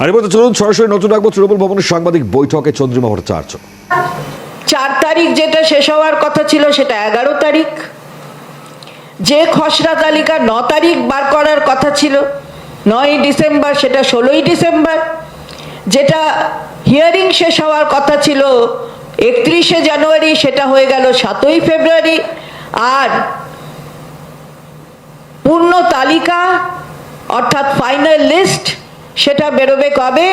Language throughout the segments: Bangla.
আর এবার চলুন সরাসরি নতুন রাখব তৃণমূল ভবনের সাংবাদিক বৈঠকে চন্দ্রিমা ভট্টাচার্য চার তারিখ যেটা শেষ হওয়ার কথা ছিল সেটা এগারো তারিখ। যে খসড়া তালিকা ন তারিখ বার করার কথা ছিল, নয় ডিসেম্বর, সেটা ষোলোই ডিসেম্বর। যেটা হিয়ারিং শেষ হওয়ার কথা ছিল একত্রিশে জানুয়ারি, সেটা হয়ে গেল সাতই ফেব্রুয়ারি। আর পূর্ণ তালিকা, অর্থাৎ ফাইনাল লিস্ট সেটা বেরোবে কবে?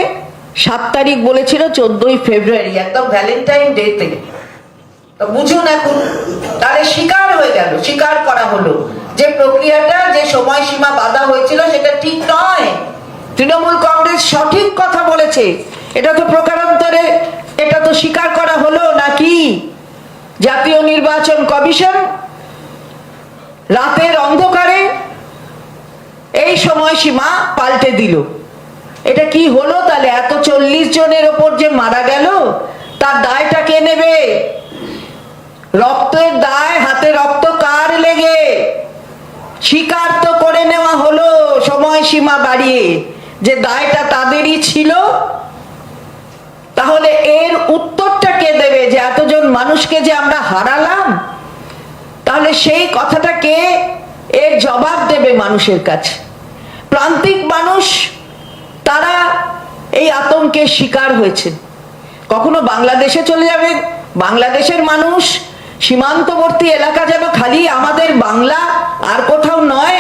সাত তারিখ বলেছিল, চোদ্দই ফেব্রুয়ারি, একদম ভ্যালেন্টাইন ডেতে বুঝুন এখন, তাহলে স্বীকার হয়ে গেল স্বীকার করা হলো। যে প্রক্রিয়াটা, যে সময়সীমা বাধা হয়েছিল, সেটা ঠিক নয়। তৃণমূল কংগ্রেস সঠিক কথা বলেছে। এটা তো প্রকারান্তরে, এটা তো স্বীকার করা হলো নাকি? জাতীয় নির্বাচন কমিশন রাতের অন্ধকারে এই সময়সীমা পাল্টে দিল। এটা কি হলো তাহলে? এত চল্লিশ জনের ওপর যে মারা গেল, তার দায়টা কে নেবে? রক্তের দায়, হাতে রক্ত কার লেগে? স্বীকার তো করে নেওয়া হলো সময়সীমা বাড়িয়ে যে দায়টা তাদেরই ছিল। তাহলে এর উত্তরটা কে দেবে যে এতজন মানুষকে যে আমরা হারালাম? তাহলে সেই কথাটা কে এর জবাব দেবে মানুষের কাছে? প্রান্তিক এই আতঙ্কের শিকার হয়েছে। কখনো বাংলাদেশে চলে যাবে, বাংলাদেশের মানুষ সীমান্তবর্তী এলাকা যেন খালি আমাদের বাংলা আর কোথাও নয়।